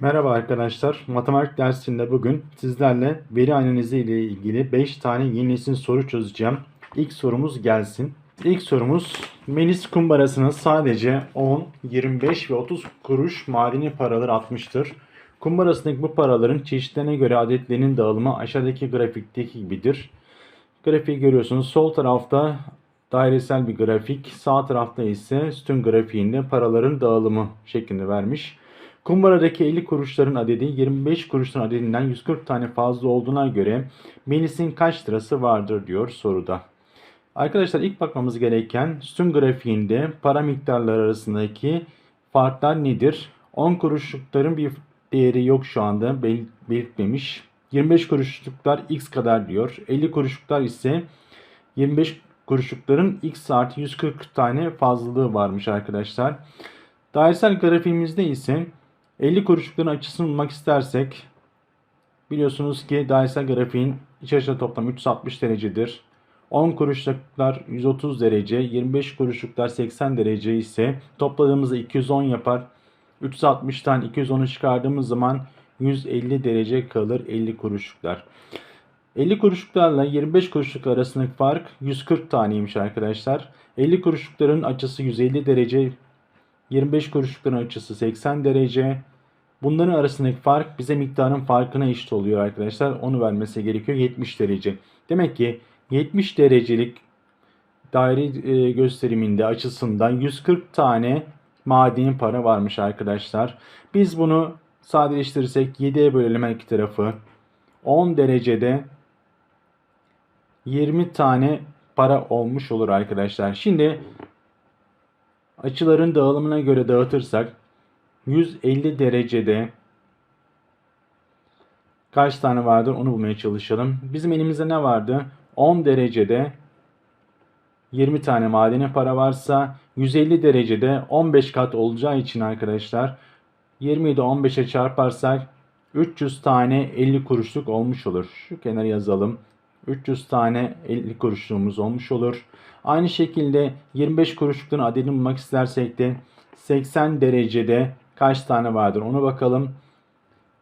Merhaba arkadaşlar. Matematik dersinde bugün sizlerle veri analizi ile ilgili 5 tane yeni nesil soru çözeceğim. İlk sorumuz gelsin. İlk sorumuz Melis kumbarasına sadece 10, 25 ve 30 kuruş madeni paralar atmıştır. Kumbarasındaki bu paraların çeşitlerine göre adetlerinin dağılımı aşağıdaki grafikteki gibidir. Grafiği görüyorsunuz. Sol tarafta dairesel bir grafik, sağ tarafta ise sütun grafiğinde paraların dağılımı şeklinde vermiş. Kumbaradaki 50 kuruşların adedi 25 kuruşun adedinden 140 tane fazla olduğuna göre Melis'in kaç lirası vardır diyor soruda. Arkadaşlar ilk bakmamız gereken sütun grafiğinde para miktarları arasındaki farklar nedir? 10 kuruşlukların bir değeri yok şu anda bel- belirtmemiş. 25 kuruşluklar x kadar diyor. 50 kuruşluklar ise 25 kuruşlukların x artı 140 tane fazlalığı varmış arkadaşlar. Dairesel grafiğimizde ise 50 kuruşlukların açısını bulmak istersek biliyorsunuz ki dairesel grafiğin iç açı toplam 360 derecedir. 10 kuruşluklar 130 derece, 25 kuruşluklar 80 derece ise topladığımızda 210 yapar. 360'tan 210'u çıkardığımız zaman 150 derece kalır 50 kuruşluklar. 50 kuruşluklarla 25 kuruşluk arasındaki fark 140 taneymiş arkadaşlar. 50 kuruşlukların açısı 150 derece, 25 kuruşlukların açısı 80 derece. Bunların arasındaki fark bize miktarın farkına eşit oluyor arkadaşlar. Onu vermesi gerekiyor 70 derece. Demek ki 70 derecelik daire e, gösteriminde açısından 140 tane madeni para varmış arkadaşlar. Biz bunu sadeleştirirsek 7'ye bölelim her iki tarafı. 10 derecede 20 tane para olmuş olur arkadaşlar. Şimdi açıların dağılımına göre dağıtırsak 150 derecede kaç tane vardır onu bulmaya çalışalım. Bizim elimizde ne vardı? 10 derecede 20 tane madeni para varsa 150 derecede 15 kat olacağı için arkadaşlar 20'yi de 15'e çarparsak 300 tane 50 kuruşluk olmuş olur. Şu kenara yazalım. 300 tane 50 kuruşluğumuz olmuş olur. Aynı şekilde 25 kuruşlukların adedini bulmak istersek de 80 derecede kaç tane vardır onu bakalım.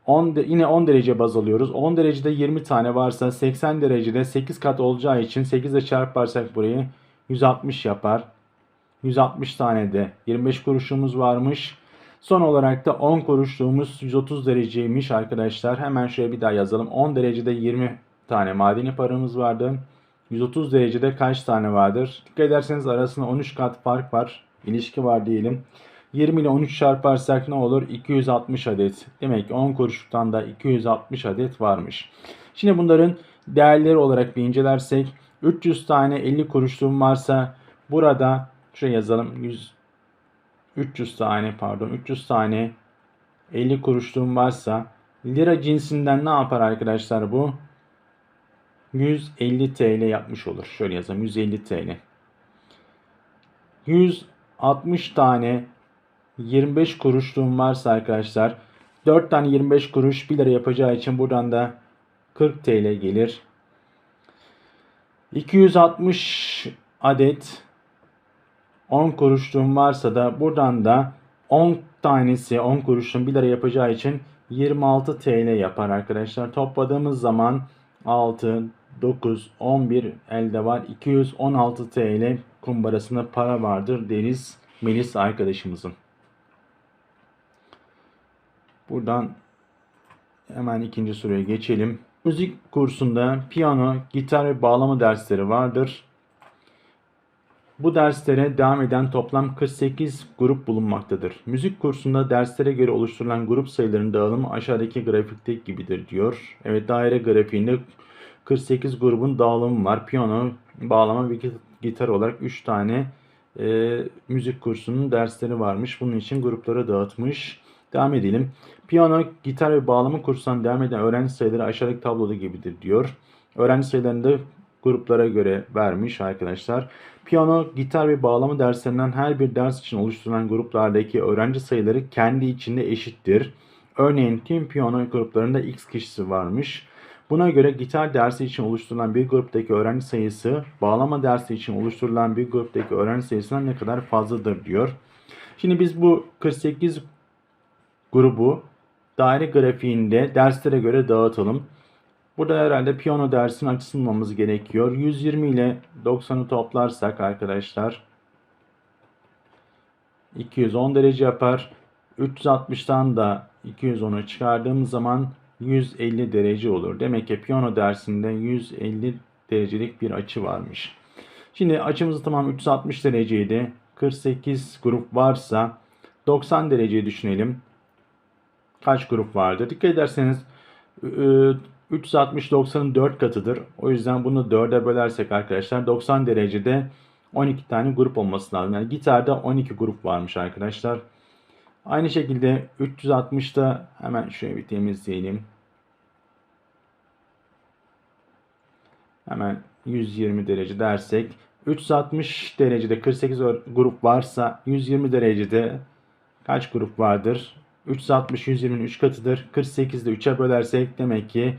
10 de, yine 10 derece baz alıyoruz. 10 derecede 20 tane varsa 80 derecede 8 kat olacağı için 8 ile çarparsak burayı 160 yapar. 160 tane de 25 kuruşluğumuz varmış. Son olarak da 10 kuruşluğumuz 130 dereceymiş arkadaşlar. Hemen şöyle bir daha yazalım. 10 derecede 20 tane madeni paramız vardı. 130 derecede kaç tane vardır? Dikkat ederseniz arasında 13 kat fark var. İlişki var diyelim. 20 ile 13 çarparsak ne olur? 260 adet. Demek ki 10 kuruşluktan da 260 adet varmış. Şimdi bunların değerleri olarak bir incelersek 300 tane 50 kuruşluğum varsa burada şuraya yazalım 100 300 tane pardon 300 tane 50 kuruşluğum varsa lira cinsinden ne yapar arkadaşlar bu? 150 TL yapmış olur. Şöyle yazalım 150 TL. 160 tane 25 kuruşluğum varsa arkadaşlar 4 tane 25 kuruş 1 lira yapacağı için buradan da 40 TL gelir. 260 adet 10 kuruşluğum varsa da buradan da 10 tanesi 10 kuruşun 1 lira yapacağı için 26 TL yapar arkadaşlar. Topladığımız zaman 6, 9, 11 elde var. 216 TL kumbarasında para vardır deriz Melis arkadaşımızın. Buradan hemen ikinci soruya geçelim. Müzik kursunda piyano, gitar ve bağlama dersleri vardır. Bu derslere devam eden toplam 48 grup bulunmaktadır. Müzik kursunda derslere göre oluşturulan grup sayılarının dağılımı aşağıdaki grafikteki gibidir diyor. Evet daire grafiğinde 48 grubun dağılımı var. Piyano, bağlama ve gitar olarak 3 tane e, müzik kursunun dersleri varmış. Bunun için gruplara dağıtmış. Devam edelim. Piyano, gitar ve bağlama kursundan devam eden öğrenci sayıları aşağıdaki tabloda gibidir diyor. Öğrenci sayılarını da gruplara göre vermiş arkadaşlar. Piyano, gitar ve bağlama derslerinden her bir ders için oluşturulan gruplardaki öğrenci sayıları kendi içinde eşittir. Örneğin tüm piyano gruplarında x kişisi varmış. Buna göre gitar dersi için oluşturulan bir gruptaki öğrenci sayısı bağlama dersi için oluşturulan bir gruptaki öğrenci sayısından ne kadar fazladır diyor. Şimdi biz bu 48 grubu daire grafiğinde derslere göre dağıtalım. Burada herhalde piyano dersinin açısını bulmamız gerekiyor. 120 ile 90'ı toplarsak arkadaşlar 210 derece yapar. 360'tan da 210'u çıkardığımız zaman 150 derece olur. Demek ki piyano dersinde 150 derecelik bir açı varmış. Şimdi açımız tamam 360 dereceydi. 48 grup varsa 90 dereceyi düşünelim. Kaç grup vardır? Dikkat ederseniz 360 90'ın 4 katıdır. O yüzden bunu 4'e bölersek arkadaşlar 90 derecede 12 tane grup olması lazım. Yani gitarda 12 grup varmış arkadaşlar. Aynı şekilde 360'da hemen şöyle bir temizleyelim. Hemen 120 derece dersek 360 derecede 48 grup varsa 120 derecede kaç grup vardır? 360 120'nin 3 katıdır. 48'de 3'e bölersek demek ki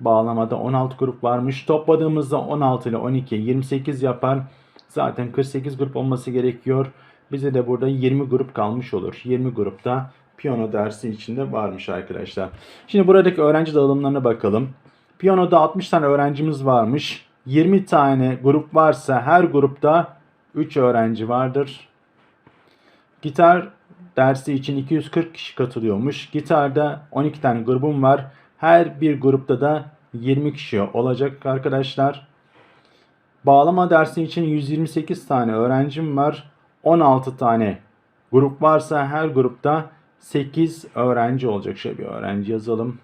bağlamada 16 grup varmış. Topladığımızda 16 ile 12 28 yapar. Zaten 48 grup olması gerekiyor. Bize de burada 20 grup kalmış olur. 20 grupta piyano dersi içinde varmış arkadaşlar. Şimdi buradaki öğrenci dağılımlarına bakalım. Piyanoda 60 tane öğrencimiz varmış. 20 tane grup varsa her grupta 3 öğrenci vardır. Gitar dersi için 240 kişi katılıyormuş. Gitarda 12 tane grubum var. Her bir grupta da 20 kişi olacak arkadaşlar. Bağlama dersi için 128 tane öğrencim var. 16 tane grup varsa her grupta 8 öğrenci olacak. Şöyle bir öğrenci yazalım.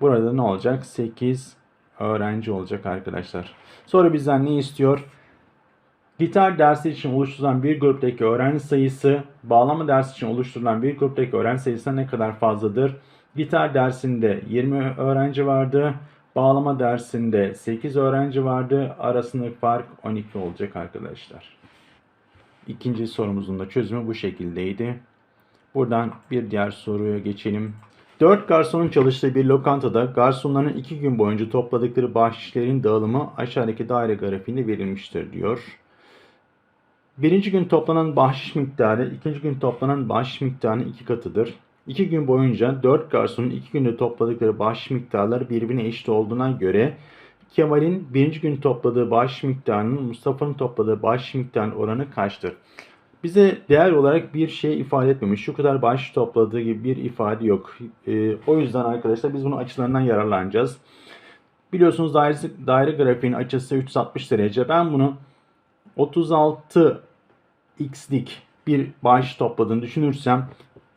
Burada ne olacak? 8 öğrenci olacak arkadaşlar. Sonra bizden ne istiyor? Gitar dersi için oluşturulan bir gruptaki öğrenci sayısı, bağlama dersi için oluşturulan bir gruptaki öğrenci sayısı ne kadar fazladır? Gitar dersinde 20 öğrenci vardı. Bağlama dersinde 8 öğrenci vardı. Arasındaki fark 12 olacak arkadaşlar. İkinci sorumuzun da çözümü bu şekildeydi. Buradan bir diğer soruya geçelim. 4 garsonun çalıştığı bir lokantada garsonların 2 gün boyunca topladıkları bahşişlerin dağılımı aşağıdaki daire grafiğinde verilmiştir diyor. Birinci gün toplanan bahşiş miktarı ikinci gün toplanan bahşiş miktarının iki katıdır. İki gün boyunca 4 garsonun iki günde topladıkları bahşiş miktarları birbirine eşit olduğuna göre Kemal'in birinci gün topladığı bahşiş miktarının Mustafa'nın topladığı bahşiş miktarının oranı kaçtır? Bize değer olarak bir şey ifade etmemiş. Şu kadar bahşiş topladığı gibi bir ifade yok. E, o yüzden arkadaşlar biz bunun açılarından yararlanacağız. Biliyorsunuz daire, daire grafiğinin açısı 360 derece. Ben bunu 36 x'lik bir bahşiş topladığını düşünürsem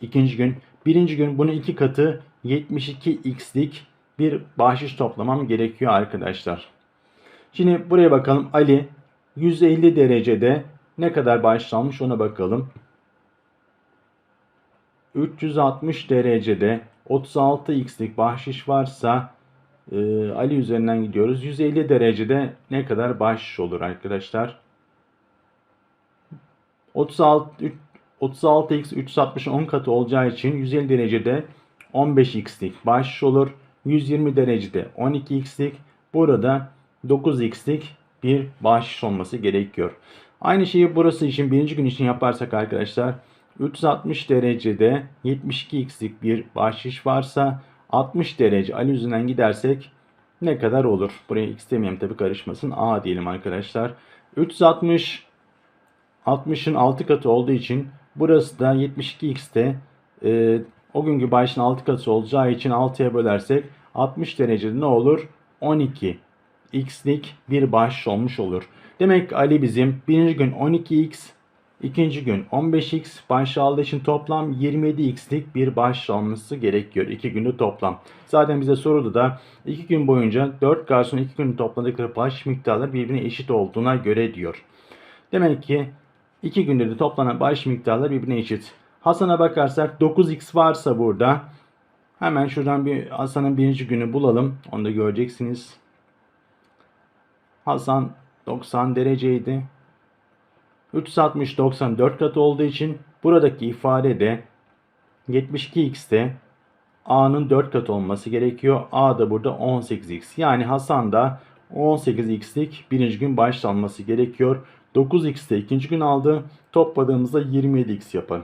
ikinci gün birinci gün bunun iki katı 72 x'lik bir bahşiş toplamam gerekiyor arkadaşlar. Şimdi buraya bakalım Ali 150 derecede ne kadar bahşiş almış ona bakalım. 360 derecede 36 x'lik bahşiş varsa e, Ali üzerinden gidiyoruz. 150 derecede ne kadar bahşiş olur arkadaşlar? 36 36x 360'ın 10 katı olacağı için 150 derecede 15x'lik bahşiş olur. 120 derecede 12x'lik burada 9x'lik bir bahşiş olması gerekiyor. Aynı şeyi burası için birinci gün için yaparsak arkadaşlar 360 derecede 72x'lik bir bahşiş varsa 60 derece Ali yüzünden gidersek ne kadar olur? Buraya x demeyelim tabi karışmasın. A diyelim arkadaşlar. 360 60'ın 6 katı olduğu için burası da 72x'te e, o günkü başın 6 katı olacağı için 6'ya bölersek 60 derecede ne olur? 12 x'lik bir baş olmuş olur. Demek Ali bizim birinci gün 12x, ikinci gün 15x baş aldığı için toplam 27x'lik bir baş alması gerekiyor. 2 günde toplam. Zaten bize soruda da 2 gün boyunca 4 garson 2 gün topladıkları baş miktarları birbirine eşit olduğuna göre diyor. Demek ki 2 günde de toplanan baş miktarları birbirine eşit. Hasan'a bakarsak 9x varsa burada hemen şuradan bir Hasan'ın birinci günü bulalım. Onu da göreceksiniz. Hasan 90 dereceydi. 360 94 katı olduğu için buradaki ifade de 72x'te A'nın 4 katı olması gerekiyor. A da burada 18x. Yani Hasan da 18x'lik birinci gün başlanması gerekiyor. 9x'te ikinci gün aldı. Topladığımızda 27x yapar.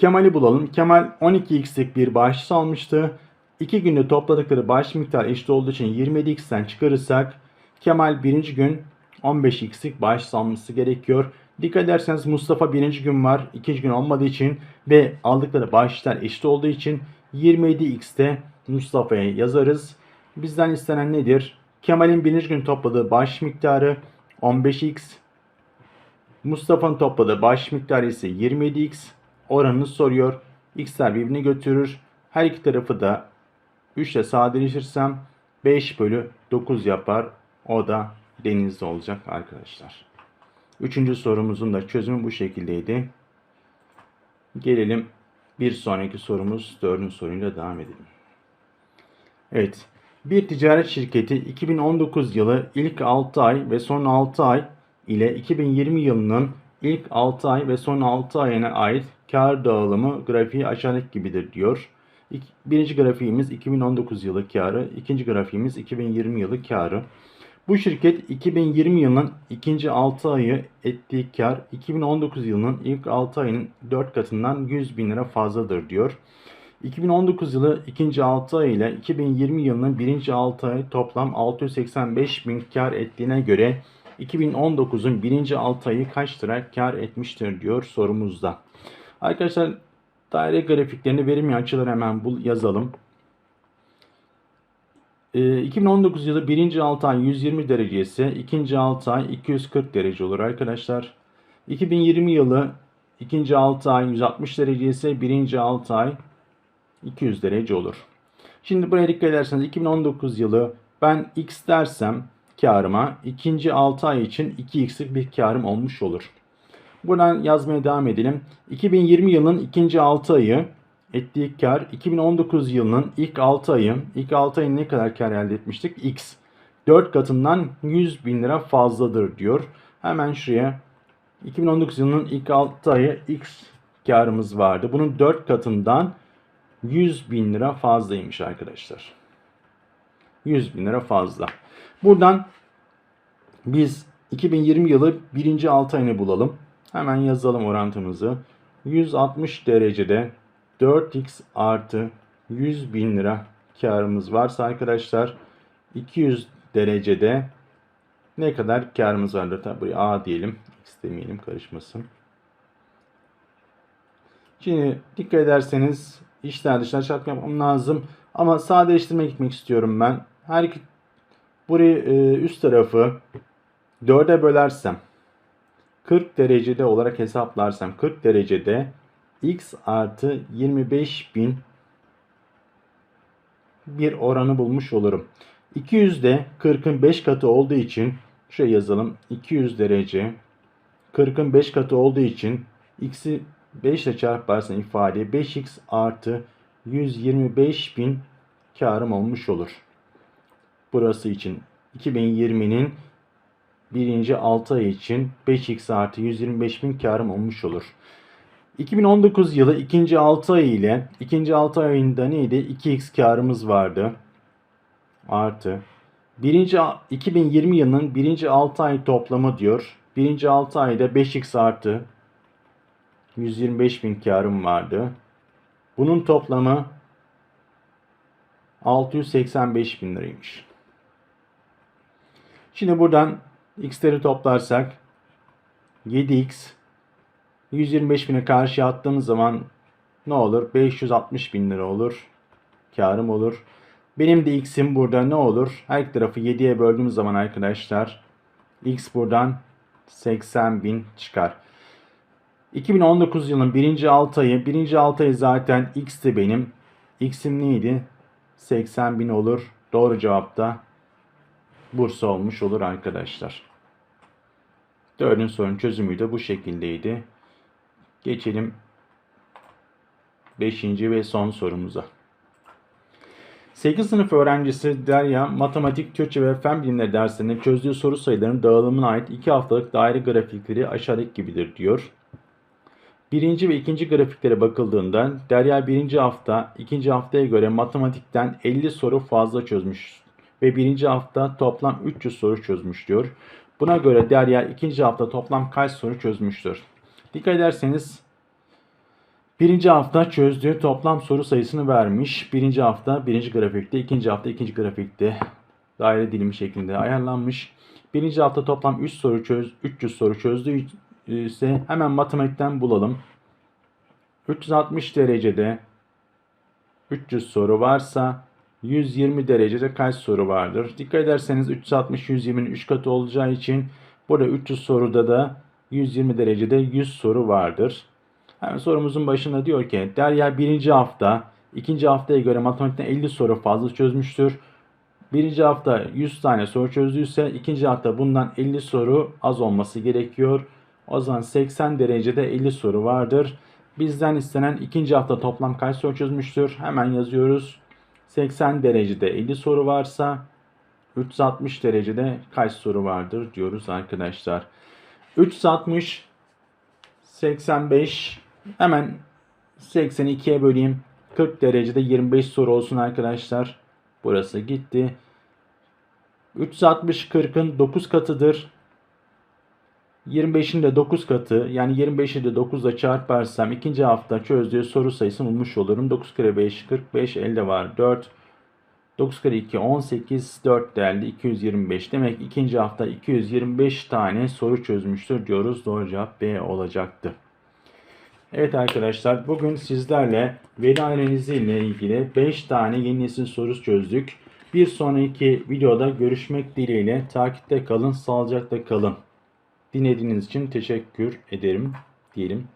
Kemal'i bulalım. Kemal 12x'lik bir bahşiş almıştı. 2 günde topladıkları bahşiş miktarı eşit olduğu için 27x'ten çıkarırsak Kemal birinci gün 15x'lik bahşiş alması gerekiyor. Dikkat ederseniz Mustafa birinci gün var. ikinci gün olmadığı için ve aldıkları bahşişler eşit olduğu için 27x'te Mustafa'ya yazarız. Bizden istenen nedir? Kemal'in birinci gün topladığı bahşiş miktarı 15x. Mustafa'nın topladığı bahşiş miktarı ise 27x. Oranını soruyor. X'ler birbirini götürür. Her iki tarafı da 3 ile sadeleştirsem 5 bölü 9 yapar. O da denizde olacak arkadaşlar. Üçüncü sorumuzun da çözümü bu şekildeydi. Gelelim bir sonraki sorumuz dördüncü soruyla devam edelim. Evet. Bir ticaret şirketi 2019 yılı ilk 6 ay ve son 6 ay ile 2020 yılının ilk 6 ay ve son 6 ayına ait kar dağılımı grafiği aşağıdaki gibidir diyor. Birinci grafiğimiz 2019 yılı karı, ikinci grafiğimiz 2020 yılı karı. Bu şirket 2020 yılının ikinci 6 ayı ettiği kar 2019 yılının ilk 6 ayının 4 katından 100 bin lira fazladır diyor. 2019 yılı ikinci 6 ay ile 2020 yılının birinci 6 ay toplam 685 bin kar ettiğine göre 2019'un birinci 6 ayı kaç lira kar etmiştir diyor sorumuzda. Arkadaşlar daire grafiklerini verimli açılar hemen bul yazalım. 2019 yılı birinci 6 ay 120 derece ise ikinci 6 ay 240 derece olur arkadaşlar. 2020 yılı ikinci 6 ay 160 derece ise birinci 6 ay 200 derece olur. Şimdi buraya dikkat ederseniz 2019 yılı ben x dersem karıma ikinci 6 ay için 2x'lik bir karım olmuş olur. Buradan yazmaya devam edelim. 2020 yılının ikinci 6 ayı ettiği kar 2019 yılının ilk 6 ayı. ilk 6 ayın ne kadar kar elde etmiştik? X. 4 katından 100 bin lira fazladır diyor. Hemen şuraya 2019 yılının ilk 6 ayı X karımız vardı. Bunun 4 katından 100 bin lira fazlaymış arkadaşlar. 100 bin lira fazla. Buradan biz 2020 yılı birinci 6 ayını bulalım. Hemen yazalım orantımızı. 160 derecede 4x artı 100 bin lira karımız varsa arkadaşlar 200 derecede ne kadar karımız vardır? Tabi buraya a diyelim. x demeyelim karışmasın. Şimdi dikkat ederseniz işler dışlar çarpma yapmam lazım. Ama sadeleştirmeye gitmek istiyorum ben. Her iki burayı e, üst tarafı 4'e bölersem 40 derecede olarak hesaplarsam 40 derecede x artı 25 bin bir oranı bulmuş olurum. 200 de 40'ın 5 katı olduğu için şöyle yazalım. 200 derece 40'ın 5 katı olduğu için x'i 5 ile çarparsan ifade 5x artı 125 bin karım olmuş olur. Burası için 2020'nin birinci 6 ay için 5x artı 125 bin karım olmuş olur. 2019 yılı ikinci 6 ay ile ikinci 6 ayında neydi? 2x karımız vardı. Artı. Birinci 2020 yılının birinci 6 ay toplamı diyor. Birinci 6 ayda 5x artı 125 bin karım vardı. Bunun toplamı 685 bin liraymış. Şimdi buradan x'leri toplarsak 7x 125 bine karşı attığımız zaman ne olur? 560 bin lira olur. Karım olur. Benim de x'im burada ne olur? Her iki tarafı 7'ye böldüğümüz zaman arkadaşlar x buradan 80 bin çıkar. 2019 yılının birinci 6 ayı. Birinci 6 ayı zaten x'ti benim. X'im neydi? 80 bin olur. Doğru cevap da Bursa olmuş olur arkadaşlar. Dördüncü sorunun çözümü de bu şekildeydi. Geçelim 5. ve son sorumuza. 8 sınıf öğrencisi Derya matematik, Türkçe ve fen bilimleri derslerinde çözdüğü soru sayılarının dağılımına ait 2 haftalık daire grafikleri aşağıdaki gibidir diyor. Birinci ve ikinci grafiklere bakıldığında Derya birinci hafta, ikinci haftaya göre matematikten 50 soru fazla çözmüş ve birinci hafta toplam 300 soru çözmüş diyor. Buna göre Derya ikinci hafta toplam kaç soru çözmüştür? Dikkat ederseniz Birinci hafta çözdüğü toplam soru sayısını vermiş. Birinci hafta birinci grafikte, ikinci hafta ikinci grafikte daire dilimi şeklinde ayarlanmış. Birinci hafta toplam 3 soru çöz, 300 soru çözdüğü ise hemen matematikten bulalım. 360 derecede 300 soru varsa 120 derecede kaç soru vardır? Dikkat ederseniz 360 120'nin 3 katı olacağı için burada 300 soruda da 120 derecede 100 soru vardır. Hemen sorumuzun başında diyor ki Derya birinci hafta ikinci haftaya göre matematikten 50 soru fazla çözmüştür. Birinci hafta 100 tane soru çözdüyse ikinci hafta bundan 50 soru az olması gerekiyor. O zaman 80 derecede 50 soru vardır. Bizden istenen ikinci hafta toplam kaç soru çözmüştür? Hemen yazıyoruz. 80 derecede 50 soru varsa 360 derecede kaç soru vardır diyoruz arkadaşlar. 360 85 hemen 82'ye böleyim. 40 derecede 25 soru olsun arkadaşlar. Burası gitti. 360 40'ın 9 katıdır. 25'in de 9 katı yani 25'i de 9 ile çarparsam ikinci hafta çözdüğü soru sayısını bulmuş olurum. 9 kere 5 45 elde var 4. 9 kere 2 18 4 değerli 225. Demek ki ikinci hafta 225 tane soru çözmüştür diyoruz. Doğru cevap B olacaktı. Evet arkadaşlar bugün sizlerle veri analizi ile ilgili 5 tane yeni nesil soru çözdük. Bir sonraki videoda görüşmek dileğiyle takipte kalın, sağlıcakla kalın. Dinlediğiniz için teşekkür ederim diyelim.